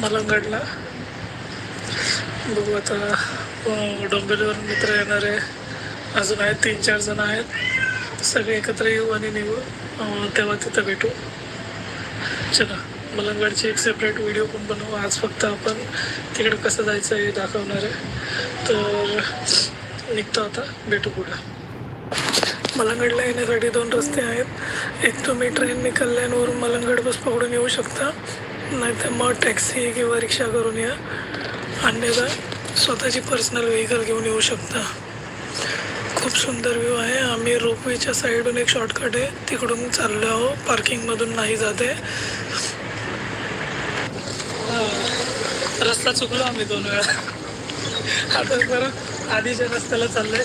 मलंगडला. बघू आता अं, मित्र येणार आहे. अजून आहेत तीन चार जण आहेत. सगळे एकत्र येऊ आणि निघू. तेव्हा तिथं भेटू. चला मलंगडची एक सेपरेट व्हिडिओ पण बनवू. आज फक्त आपण तिकडे कसं जायचं हे दाखवणार आहे. तर निघतो आता. भेटू पुढं. मलंगडला येण्यासाठी दोन रस्ते आहेत. एक तुम्ही ट्रेन निकालल्यानवरून मलंगड बस पकडून येऊ शकता. नाहीतर मग टॅक्सी किंवा रिक्षा करून या. अन्यथा स्वतःची पर्सनल व्हेकल घेऊन येऊ शकता. खूप सुंदर व्ह्यू आहे. आम्ही रोपवेच्या साईडून एक शॉर्टकट आहे. तिकडून चाललो आहो पार्किंगमधून नाही जाते रस्ता चुकलो आम्ही दोन वेळा. आता बरं आधीच्या रस्त्याला चाललंय.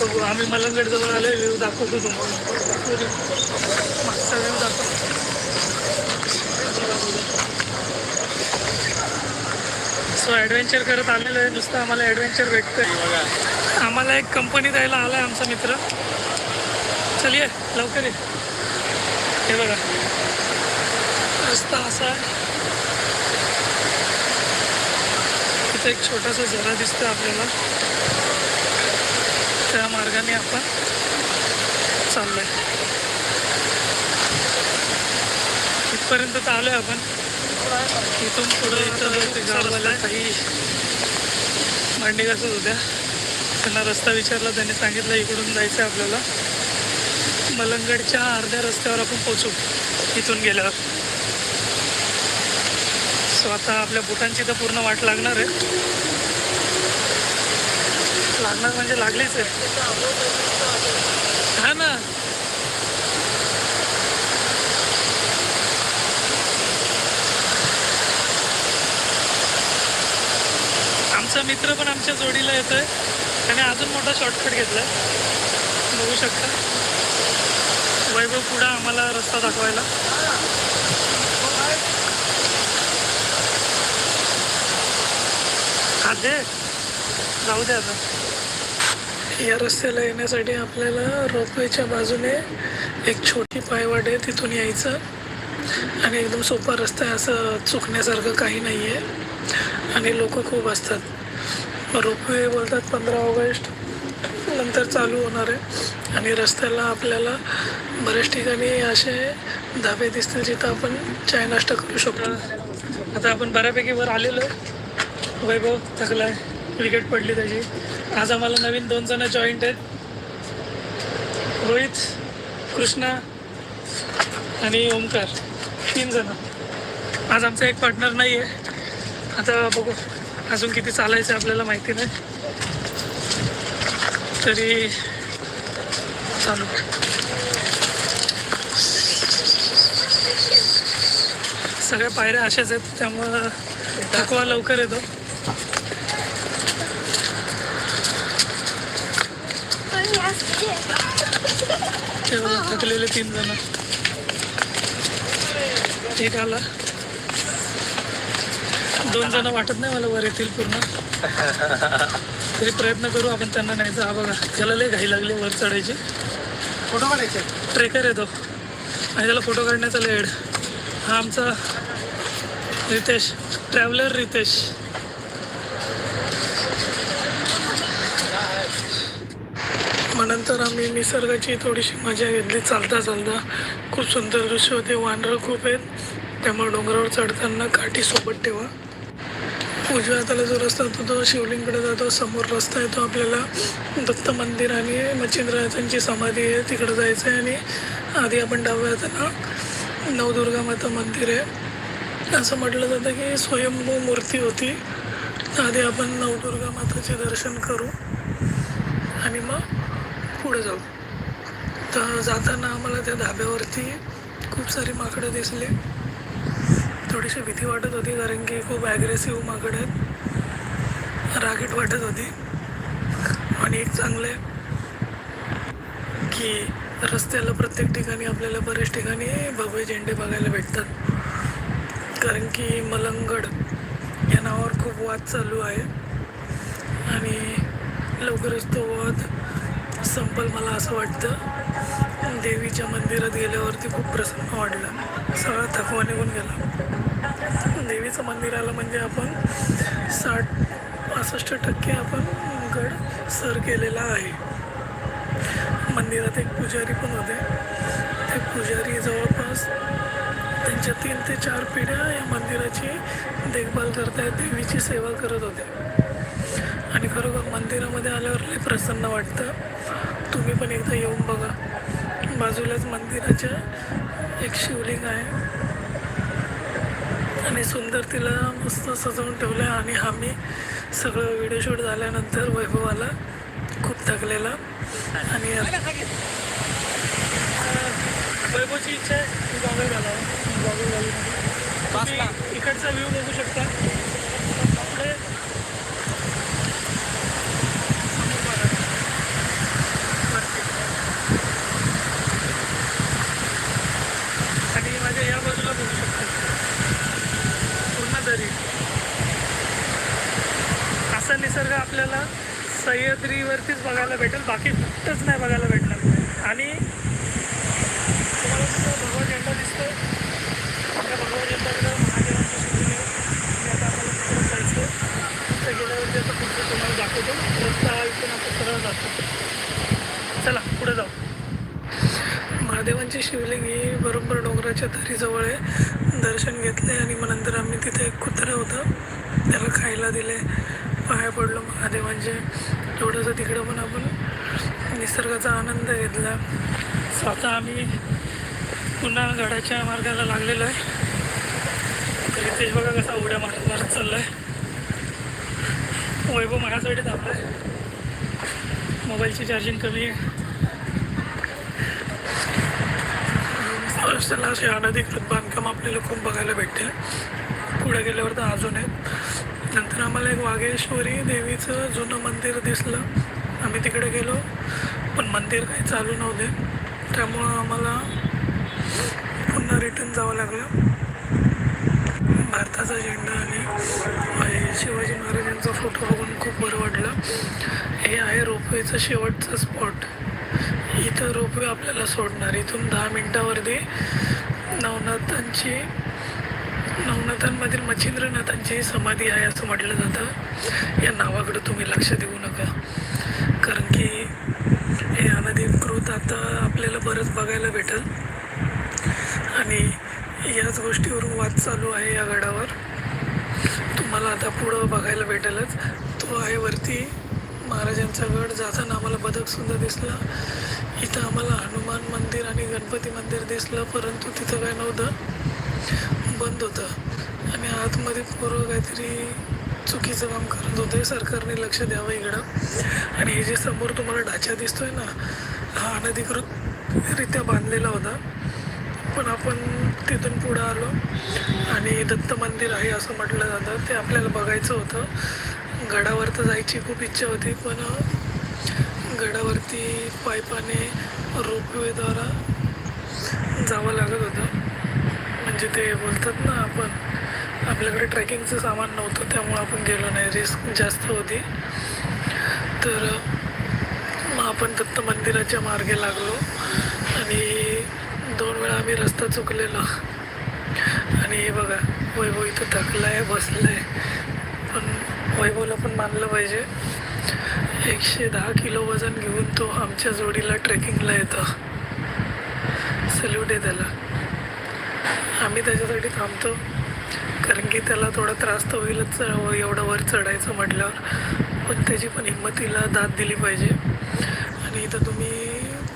बघू आम्ही मलंगड जवळ आले व्ह्यू दाखवतो तुम्हाला. मागचा व्ह्यू दाखवतो. सो ॲडव्हेंचर करत आलेलं आहे. नुसतं आम्हाला ॲडव्हेंचर भेटतंय. आम्हाला एक कंपनी द्यायला आला आहे आमचा मित्र. चल ये लवकर ये. हे बघा. रस्ता असा आहे. इथं एक छोटासा झरा दिसतं आपल्याला. त्या मार्गाने आपण चाललोय. इथपर्यंत तर आलोय आपण. इथून पुढे इथं गावाला काही मांडणी असत होत्या. त्यांना रस्ता विचारला त्यांनी सांगितलं इकडून जायचं आहे आपल्याला. मलंगडच्या अर्ध्या रस्त्यावर आपण पोचू इथून गेल्यावर. सो आता आपल्या बुटांची तर पूर्ण वाट लागणार आहे. लागणार म्हणजे लागलीच आहे. हा ना. माझा मित्र पण आमच्या जोडीला येतोय. त्याने अजून मोठा शॉर्टकट घेतलाय. बघू शकता. वैभव पुढं आम्हाला रस्ता दाखवायला. हा जाऊ दे आता. या रस्त्याला येण्यासाठी आपल्याला रोपवेच्या बाजूने एक छोटी पायवाट आहे तिथून यायचं. आणि एकदम सोपा रस्ता आहे असं चुकण्यासारखं काही नाही आहे आणि लोक खूप असतात. रोपवे बोलतात पंधरा ऑगस्ट. नंतर चालू होणार आहे. आणि रस्त्याला आपल्याला बऱ्याच ठिकाणी असे धाबे दिसतील जिथं आपण चाय नाश्ता करू शकतो. आता आपण बऱ्यापैकी वर आलेलो. आहे वैभव आहे विकेट पडली त्याची. आज आम्हाला नवीन दोन जण जॉईंट आहेत. रोहित कृष्णा आणि ओमकार. तीन जण. आज आमचा एक पार्टनर नाही आहे आता बघू. अजून किती चालायचं आहे आपल्याला माहिती नाही. तरी चालू. सगळ्या पायऱ्या अशाच आहेत त्यामुळं थकवा लवकर येतो. थकलेले तीन जण. एक आला. दोन जण वाटत नाही मला वर येतील पूर्ण. तरी प्रयत्न करू आपण त्यांना नाही तर हा बघा त्याला लय घाई लागली वर चढायची. फोटो काढायचे? ट्रेकर येतो आणि त्याला फोटो काढण्याचा लेड हा आमचा रितेश ट्रॅव्हलर रितेश. मग नंतर आम्ही निसर्गाची थोडीशी मजा घेतली. चालता चालता खूप सुंदर दृश्य होते. वानरं खूप आहेत. त्यामुळे डोंगरावर चढताना काठी सोबत ठेवा. उजव्या हाताला जो रस्ता होतो तो शिवलिंगकडे जातो. समोर रस्ता येतो आपल्याला दत्त मंदिर आणि मच्छिंद्रनाथांची समाधी आहे. तिकडे जायचं आहे आणि आधी आपण डाव्या हाताला नवदुर्गा माता मंदिर आहे. असं म्हटलं जातं की स्वयंभू मूर्ती होती. आधी आपण नवदुर्गा माताचे दर्शन करू आणि मग पुढे जाऊ. तर जाताना आम्हाला त्या धाब्यावरती खूप सारी माकडं दिसली. थोडीशी भीती वाटत होती कारण की खूप ॲग्रेसिव्ह माकड आहेत रागीट वाटत होती. आणि एक चांगलं आहे की रस्त्याला प्रत्येक ठिकाणी आपल्याला बऱ्याच ठिकाणी भगवे झेंडे बघायला भेटतात. कारण की मलंगड या नावावर खूप वाद चालू आहे. आणि लवकरच तो वाद संपल मला असं वाटतं. देवीच्या मंदिरात गेल्यावरती खूप प्रसन्न वाटलं. सगळा थकवा निघून गेला. देवीचं मंदिर आलं म्हणजे आपण साठ पासष्ट टक्के आपण गड सर केलेला आहे. मंदिरात एक पुजारी पण होते. ते पुजारी जवळपास त्यांच्या तीन ते चार पिढ्या या मंदिराची देखभाल करतायत देवीची सेवा करत होते. आणि खरोखर मंदिरामध्ये आल्यावर लई प्रसन्न वाटतं. तुम्ही पण एकदा येऊन बघा. बाजूलाच मंदिराच्या एक शिवलिंग आहे. आणि सुंदर तिला मस्त सजवून ठेवलं आहे आणि आम्ही सगळं व्हिडिओ शूट झाल्यानंतर वैभवाला खूप थकलेला. आणि वैभवची इच्छा आहे गॉगल घालावं. गॉगल घालून इकडचा व्ह्यू बघू शकता पुढे आणि माझ्या या बाजूला बघू शकता पूर्ण दरी असा निसर्ग आपल्याला सह्याद्रीवरतीच बघायला भेटेल. बाकी कुठंच नाही बघायला भेटणार. आणि तुम्हाला तिथं भगवा झेंडा दिसतोय. त्या भगवा झेंड्याकडे महादेवांची शिवलिंग आता आपल्याला तिकडे जायचं तिथं गेल्यावरती आता पुढचं तुम्हाला दाखवतो. रस्ता हा इथून आपण सरळ जातो. चला पुढे जाऊ. महादेवांची शिवलिंग ही बरोबर डोंगराच्या दरीजवळ आहे. दर्शन घेतले आणि मग नंतर आम्ही तिथे एक कुत्रा होता. त्याला खायला दिले महादेवांचे म्हणजे एवढंसं तिकडं पण आपण निसर्गाचा आनंद घेतला. स्वतः आता आम्ही पुन्हा गडाच्या मार्गाला लागलेलो आहे. तर इथे बघा कसा उड्या मारत मारत आहे वैभव माझ्यासाठी आहे. मोबाईलची चार्जिंग कमी आहे. महाराष्ट्राला असे अनधिकृत बांधकाम आपल्याला खूप बघायला भेटतील. पुढे गेल्यावर तर अजून आहेत. नंतर आम्हाला एक वाघेश्वरी देवीचं जुनं मंदिर दिसलं. आम्ही तिकडे गेलो पण मंदिर काही चालू नव्हते. त्यामुळं आम्हाला पुन्हा रिटर्न जावं लागलं. भारताचा झेंडा आणि शिवाजी महाराजांचा फोटो बघून खूप बरं वाटलं. हे आहे रोपवेचं शेवटचं स्पॉट इथं रोपवे आपल्याला सोडणार. इथून दहा मिनटावरती नवनाथांची नवनाथांमधील मच्छिंद्रनाथांची समाधी आहे असं म्हटलं जातं. या नावाकडे तुम्ही लक्ष देऊ नका. कारण की हे अनधिकृत आता आपल्याला बरंच बघायला भेटेल. आणि याच गोष्टीवरून वाद चालू आहे या गडावर. तुम्हाला आता पुढं बघायला भेटेलच. तो आहे वरती महाराजांचा गड. जाताना आम्हाला बदकसुद्धा दिसला. इथं आम्हाला हनुमान मंदिर आणि गणपती मंदिर दिसलं परंतु तिथं काय नव्हतं. बंद होतं. आणि आतमध्ये पोरं काहीतरी चुकीचं काम करत होते. सरकारने लक्ष द्यावं इकडं. आणि हे जे समोर तुम्हाला ढाचा दिसतोय ना हा अनधिकृतरित्या बांधलेला होता. पण आपण तिथून पुढं आलो. आणि दत्त मंदिर आहे असं म्हटलं जातं. ते आपल्याला बघायचं होतं. गडावर तर जायची खूप इच्छा होती पण गडावरती पायपाने रोपवेद्वारा जावं लागत होतं. म्हणजे ते बोलतात ना आपण आपल्याकडे ट्रेकिंगचं सामान नव्हतं त्यामुळं आपण गेलो नाही. रिस्क जास्त होती. तर मग आपण दत्त मंदिराच्या मार्गे लागलो. आणि दोन वेळा आम्ही रस्ता चुकलेलो. आणि हे बघा वैभव इथं थकलाय आहे पण वैभवला पण मानलं पाहिजे. एकशे दहा किलो वजन घेऊन तो आमच्या जोडीला ट्रेकिंगला येतो. सल्यूट आहे त्याला. आम्ही त्याच्यासाठी थांबतो. कारण की त्याला थोडा त्रास तर होईलच एवढं वर चढायचं म्हटल्यावर. पण त्याची पण हिंमतीला दाद दिली पाहिजे. आणि इथं तुम्ही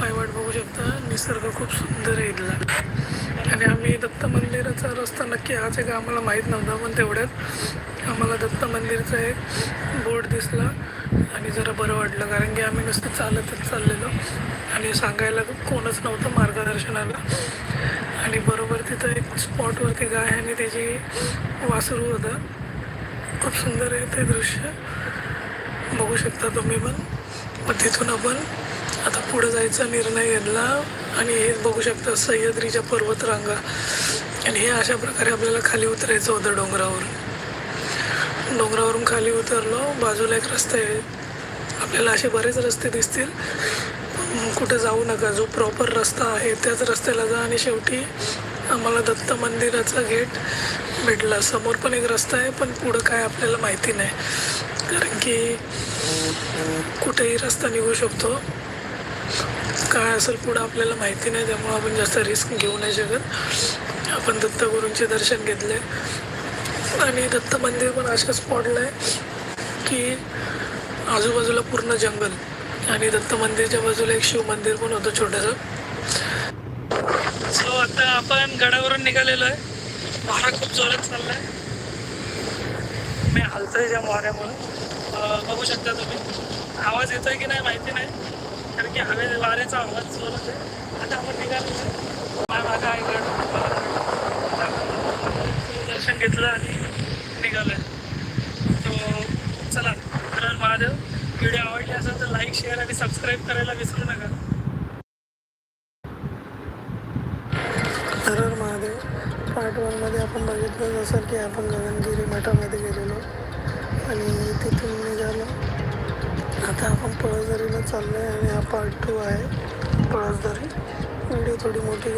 पायवाट बघू शकता निसर्ग खूप सुंदर आहे इथला. आणि आम्ही दत्त मंदिराचा रस्ता नक्की हाच आहे का आम्हाला माहीत नव्हता पण तेवढ्यात आम्हाला दत्त मंदिरचा एक बोर्ड दिसला. आणि जरा बरं वाटलं कारण की आम्ही नुसतं चालतच चाललेलो. आणि सांगायला कोणच नव्हतं मार्गदर्शनाला. आणि बरोबर तिथं एक स्पॉटवरती गाय आणि त्याची वासरू होतं खूप सुंदर आहे ते दृश्य. बघू शकता तुम्ही पण. मग तिथून आपण आता पुढे जायचा निर्णय घेतला आणि हे बघू शकता सह्याद्रीच्या पर्वतरांगा. आणि हे अशा प्रकारे आपल्याला खाली उतरायचं होतं डोंगरावरून. डोंगरावरून खाली उतरलो. बाजूला एक रस्ता आहे. आपल्याला असे बरेच रस्ते दिसतील. कुठं जाऊ नका. जो प्रॉपर रस्ता आहे त्याच रस्त्याला जा आणि शेवटी आम्हाला दत्त मंदिराचा गेट भेटला. समोर पण एक रस्ता आहे पण पुढं काय आपल्याला माहिती नाही. कारण की कुठेही रस्ता निघू शकतो. काय असेल पुढं आपल्याला माहिती नाही त्यामुळं आपण जास्त रिस्क घेऊ नाही शकत. आपण दत्तगुरूंचे दर्शन घेतले. आणि दत्त मंदिर पण अशा स्पॉटला आहे की आजूबाजूला पूर्ण जंगल. आणि दत्त मंदिरच्या बाजूला एक शिव मंदिर पण होतं छोटंसं. सो आता आपण गडावरून निघालेलो आहे. वारा खूप जोरात चाललाय. मी हलतोय ज्या वाऱ्यामुळे. बघू शकता तुम्ही. आवाज येतोय की नाही माहिती नाही. कारण की हवे वाऱ्याचा आवाज जोरात आहे. आता आपण निघालेलो आहे. माझ्या आहे गड. दर्शन घेतलं आणि निघालोय. तो चला. तर महादेव व्हिडिओ आवडली असेल तर लाईक शेअर आणि सबस्क्राईब करायला विसरू नका. पार्ट वनमध्ये आपण बघितलं जसं की आपण गगनगिरी मठामध्ये गेलेलो. आणि तिथून निघालो. आता आपण पळसदरीला चाललो आहे आणि हा पार्ट टू आहे. पळसदरी. व्हिडिओ थोडी मोठी